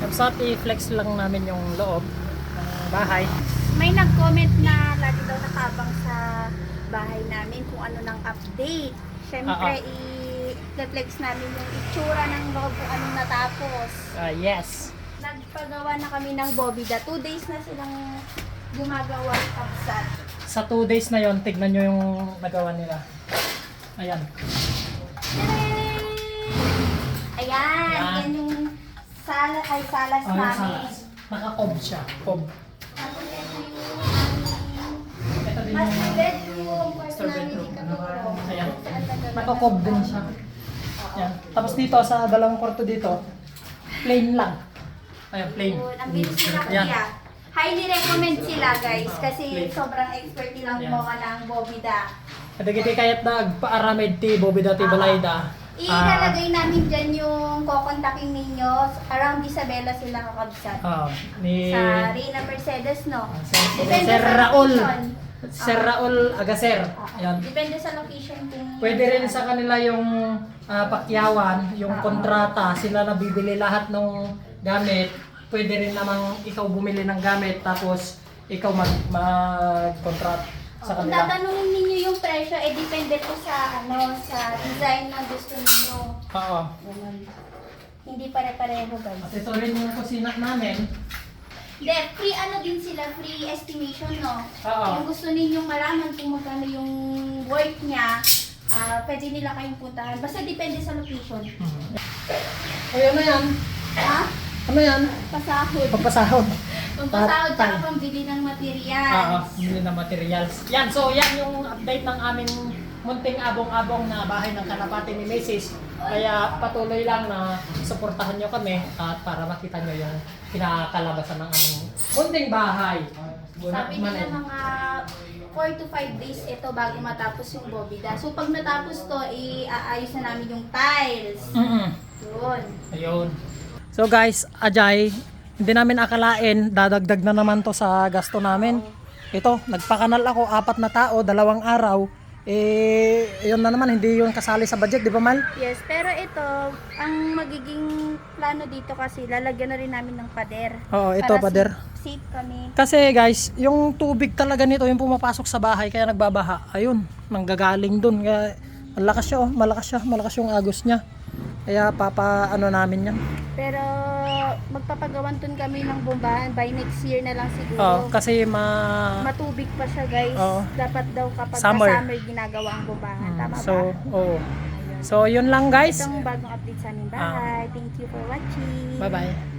Kapsat, i-flex lang namin yung loob ng bahay. May nag-comment na lagi daw nakabang sa bahay namin kung ano ng update. Siyempre, i-flex namin yung itsura ng loob kung anong natapos. Ah, yes. Nagpagawa na kami ng Bobida. Two days na silang gumagawa ng kapsat. Sa two days na yon tignan nyo yung nagawa nila. Ayan. Ayan, Ayan. yan yung sala, ay salas Oh, yung namin. Naka-cob siya. Cob. Tapos ito yung aming Ito din master yung bedroom. Master namin bedroom. Ayan. Kung saan nagagawa Naka-cob ng din mga- siya. Tapos dito, sa dalawang kwarto dito, plain lang. Ayan, plain. Yun, Ang bilis nila Ayan. kuya. Highly recommend sila guys kasi sobrang expert nilang Ayan. gumawa ng Bobida. Kadagiti kayat nagpa-aramid ti, bobida ti Ah. balayda. Ilalagay namin dyan yung kokontakin ninyo. Around Isabela sila kakabsat. Ah, ni Sa Rina Mercedes, no? Sir, Depende Sir sa Raul. location. Sir Raul Agaser. Ayan. Depende sa location kung... Pwede rin sa kanila yung ah, pakyawan, yung kontrata, sila na bibili lahat ng gamit. Pwede rin namang ikaw bumili ng gamit tapos ikaw mag mag-contract sa Kung kanila. tatanungin ninyo yung presyo, eh depende po sa ano sa design na gusto ninyo. Oo. Ganun. Hindi pare-pareho At guys. ito rin yung kusina namin. Hindi, free ano din sila, free estimation, no? Oo. Kung gusto ninyong malaman kung magkano yung worth niya, ah pwede nila kayong puntahan. Basta depende sa location. Hmm. Ay, ano yan? Ha? Ano yan? Pasahod. Pagpasahod. Pampasahod, tsaka Patay. pambili ng Oo, materials. bumili ng materials. Yan, so yan yung update ng aming munting abong-abong na bahay ng kalapati ni Macy's. Kaya patuloy lang na suportahan nyo kami at para makita nyo yung pinakalabasan ng aming munting bahay. Sabi nila mga 4 to 5 days ito bago matapos yung bobida. So pag natapos to, iaayos na namin yung tiles. Mm-mm. Yun. Ayun. So guys, Ajay, hindi namin akalain, dadagdag na naman to sa gasto namin. Ito, nagpakanal ako, apat na tao, dalawang araw. Eh, yun na naman, hindi yun kasali sa budget, di ba Mal? Yes, pero ito, ang magiging plano dito kasi, lalagyan na rin namin ng pader. Oo, ito, Para pader. Safe, safe kami. Kasi guys, yung tubig talaga nito, yung pumapasok sa bahay, kaya nagbabaha. Ayun, nanggagaling dun. Kaya, malakas siya, oh, malakas siya, malakas yung agos niya. Kaya papa, ano namin yan. Pero magpapagawan dun kami ng bombahan by next year na lang siguro. Oo, kasi ma... Matubig pa siya guys. Oo. Dapat daw kapag Summer. summer, ginagawa ang bombahan. Tama so, ba? oo. So, yun lang guys. Itong bagong update sa aming bahay. Thank you for watching. Bye-bye.